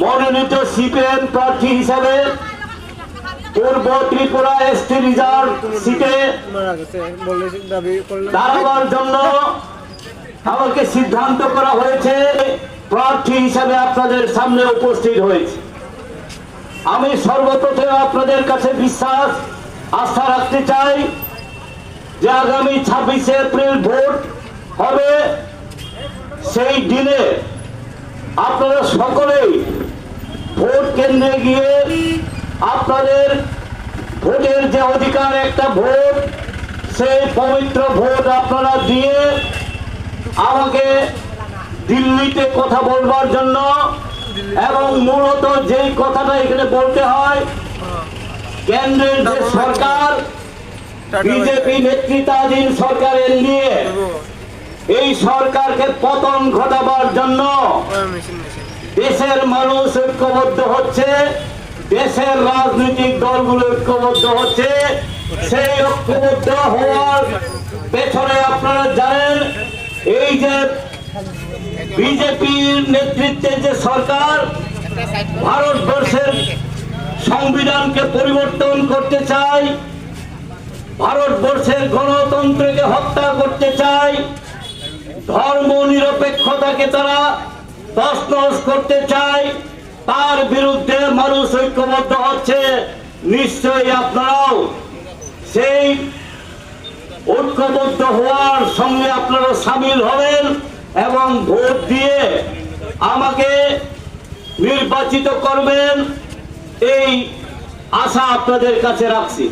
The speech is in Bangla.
মনোনীত সিপিএম প্রার্থী হিসাবে পূর্ব ত্রিপুরা এসটি রিজার্ভ সিটে দাঁড়াবার জন্য আমাকে সিদ্ধান্ত করা হয়েছে। প্রার্থী হিসাবে আপনাদের সামনে উপস্থিত হয়েছে। আমি সর্বপ্রথম আপনাদের কাছে বিশ্বাস, আস্থা রাখতে চাই যে আগামী ছাব্বিশে এপ্রিল ভোট হবে। সেই দিনে আপনারা সকলেই ভোট কেন্দ্রে গিয়ে আপনাদের ভোটের যে অধিকার একটা ভোট, সেই পবিত্র ভোট আপনারা দিয়ে আমাকে দিল্লিতে কথা বলবার জন্য এবং মূলত যেই কথাটা এখানে বলতে হয়, কেন্দ্রের যে সরকার, বিজেপি নেতৃত্বাধীন সরকারের নিয়ে এই সরকারকে পতন ঘটাবার জন্য দেশের মানুষ ঐক্যবদ্ধ হচ্ছে, দেশের রাজনৈতিক দলগুলো ঐক্যবদ্ধ হচ্ছে, সেই ঐক্যবদ্ধ হওয়ার পেছনে আপনারা জানেন, এই যে বিজেপির নেতৃত্বে যে সরকার ভারতবর্ষের সংবিধানকে পরিবর্তন করতে চায় ভারতবর্ষের গণতন্ত্রকে হত্যা করতে চায় ধর্ম নিরপেক্ষতাকে তারা তসনস করতে চায় তার বিরুদ্ধে মানুষ ঐক্যবদ্ধ হচ্ছে। নিশ্চয়ই আপনারাও সেই ঐক্যবদ্ধ হওয়ার সঙ্গে আপনারা সামিল হবেন। এবং ভোট দিয়ে আমাকে নির্বাচিত করবেন এই আশা আপনাদের কাছে রাখছি।